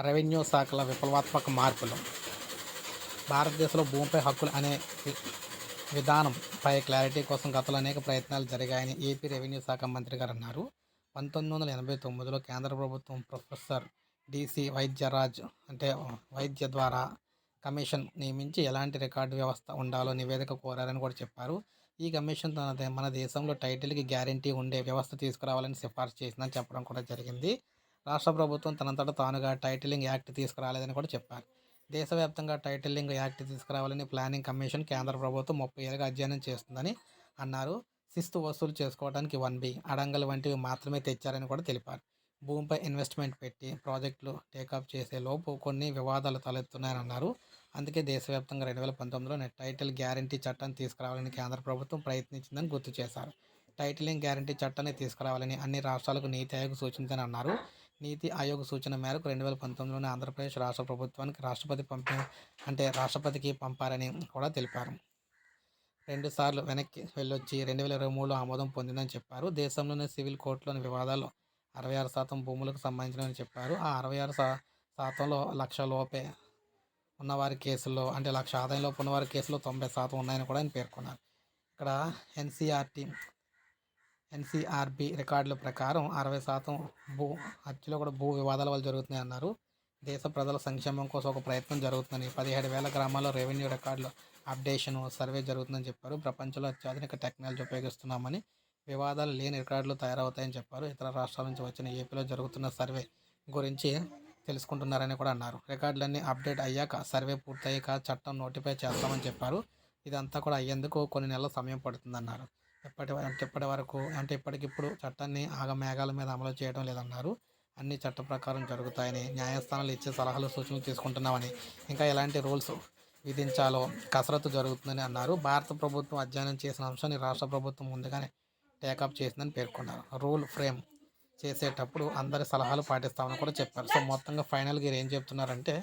Revenue శాఖల విప్లవాత్మక మార్పులు. భారతదేశంలో భూమిపై హక్కులు అనే విధానంపై క్లారిటీ కోసం గతంలో అనేక ప్రయత్నాలు జరిగాయని ఏపీ రెవెన్యూ శాఖ మంత్రి గారు అన్నారు. పంతొమ్మిది వందల ఎనభై తొమ్మిదిలో కేంద్ర ప్రభుత్వం ప్రొఫెసర్ డిసి వైద్యరాజ్ అంటే వైద్య ద్వారా కమిషన్ నియమించి ఎలాంటి రికార్డు వ్యవస్థ ఉండాలో నివేదిక కోరారని కూడా చెప్పారు. ఈ కమిషన్ తన దే- మన దేశంలో టైటిల్కి గ్యారంటీ ఉండే వ్యవస్థ తీసుకురావాలని సిఫార్సు చేసిందని చెప్పడం కూడా జరిగింది. రాష్ట్ర ప్రభుత్వం తనంతట తానుగా టైటిలింగ్ యాక్ట్ తీసుకురాలేదని కూడా చెప్పారు. దేశవ్యాప్తంగా టైటిలింగ్ యాక్ట్ తీసుకురావాలని ప్లానింగ్ కమిషన్ కేంద్ర ప్రభుత్వం ముప్పై ఏళ్ళుగా అధ్యయనం చేస్తుందని అన్నారు. శిస్తు వసూలు చేసుకోవడానికి వన్ బి అడంగల్ వంటివి మాత్రమే తెచ్చారని కూడా తెలిపారు. భూమిపై ఇన్వెస్ట్మెంట్ పెట్టి ప్రాజెక్టులు టేకాఫ్ చేసే లోపు కొన్ని వివాదాలు తలెత్తున్నాయని అన్నారు. అందుకే దేశవ్యాప్తంగా రెండు వేల పంతొమ్మిదిలో నెట్ టైటిల్ గ్యారంటీ చట్టాన్ని తీసుకురావాలని కేంద్ర ప్రభుత్వం ప్రయత్నించిందని గుర్తు చేశారు. టైటిలింగ్ గ్యారంటీ చట్టాన్ని తీసుకురావాలని అన్ని రాష్ట్రాలకు నీతి ఆయోగ్ సూచించని అన్నారు. నీతి ఆయోగ్ సూచన మేరకు రెండు వేల పంతొమ్మిదిలోనే ఆంధ్రప్రదేశ్ రాష్ట్ర ప్రభుత్వానికి రాష్ట్రపతి పంపి అంటే రాష్ట్రపతికి పంపారని కూడా తెలిపారు. రెండు సార్లు వెనక్కి వెళ్ళొచ్చి రెండు వేల ఇరవై మూడులో ఆమోదం పొందిందని చెప్పారు. దేశంలోని సివిల్ కోర్టులోని వివాదాలు అరవై ఆరు శాతం భూములకు సంబంధించినని చెప్పారు. ఆ అరవై ఆరు శా శాతంలో లక్ష లోపే ఉన్నవారి కేసుల్లో అంటే లక్ష ఆదాయంలో ఉన్నవారి కేసులో తొంభై శాతం ఉన్నాయని కూడా ఆయన పేర్కొన్నారు. ఇక్కడ ఎన్సీఆర్టీ ఎన్సీఆర్బి రికార్డుల ప్రకారం అరవై శాతం భూ హత్యలో కూడా భూ వివాదాల వల్ల జరుగుతున్నాయి అన్నారు. దేశ ప్రజల సంక్షేమం కోసం ఒక ప్రయత్నం జరుగుతుందని పదిహేడు వేల గ్రామాల్లో రెవెన్యూ రికార్డులు అప్డేషన్ సర్వే జరుగుతుందని చెప్పారు. ప్రపంచంలో అత్యాధునిక టెక్నాలజీ ఉపయోగిస్తున్నామని వివాదాలు లేని రికార్డులు తయారవుతాయని చెప్పారు. ఇతర రాష్ట్రాల నుంచి వచ్చిన ఏపీలో జరుగుతున్న సర్వే గురించి తెలుసుకుంటున్నారని కూడా అన్నారు. రికార్డులన్నీ అప్డేట్ అయ్యాక సర్వే పూర్తయ్యాక చట్టం నోటిఫై చేస్తామని చెప్పారు. ఇదంతా కూడా అయ్యేందుకు కొన్ని నెలల సమయం పడుతుందన్నారు. ఇప్పటి వ- అంటే ఇప్పటి వరకు అంటే ఇప్పటికిప్పుడు చట్టాన్ని ఆగమేఘాల మీద అమలు చేయడం లేదన్నారు. అన్ని చట్ట ప్రకారం జరుగుతాయని న్యాయస్థానాలు ఇచ్చే సలహాలు సూచనలు తీసుకుంటున్నామని ఇంకా ఎలాంటి రూల్స్ విధించాలో కసరత్తు జరుగుతుందని అన్నారు. భారత ప్రభుత్వం అధ్యయనం చేసిన అంశాన్ని రాష్ట్ర ప్రభుత్వం ముందుగానే టేకప్ చేసిందని పేర్కొన్నారు. రూల్ ఫ్రేమ్ చేసేటప్పుడు అందరి సలహాలు పాటిస్తామని కూడా చెప్పారు. సో మొత్తంగా ఫైనల్గా ఏం చెప్తున్నారంటే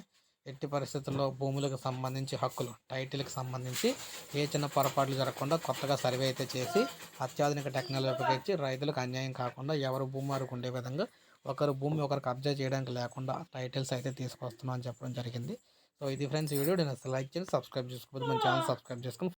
ఎట్టి పరిస్థితుల్లో భూములకు సంబంధించి హక్కులు టైటిల్కి సంబంధించి ఏ చిన్న పొరపాట్లు జరగకుండా కొత్తగా సర్వే అయితే చేసి అత్యాధునిక టెక్నాలజీ ఉపయోగించి రైతులకు అన్యాయం కాకుండా ఎవరు భూమి వారికి ఉండే విధంగా ఒకరు భూమి ఒకరు కబ్జా చేయడానికి లేకుండా టైటిల్స్ అయితే తీసుకొస్తున్నాం అని చెప్పడం జరిగింది. సో ఇది ఫ్రెండ్స్ వీడియో. నేను లైక్ చేయండి సబ్స్క్రైబ్ చేసుకోవద్దు మన ఛానల్ సబ్స్క్రైబ్ చేసుకుని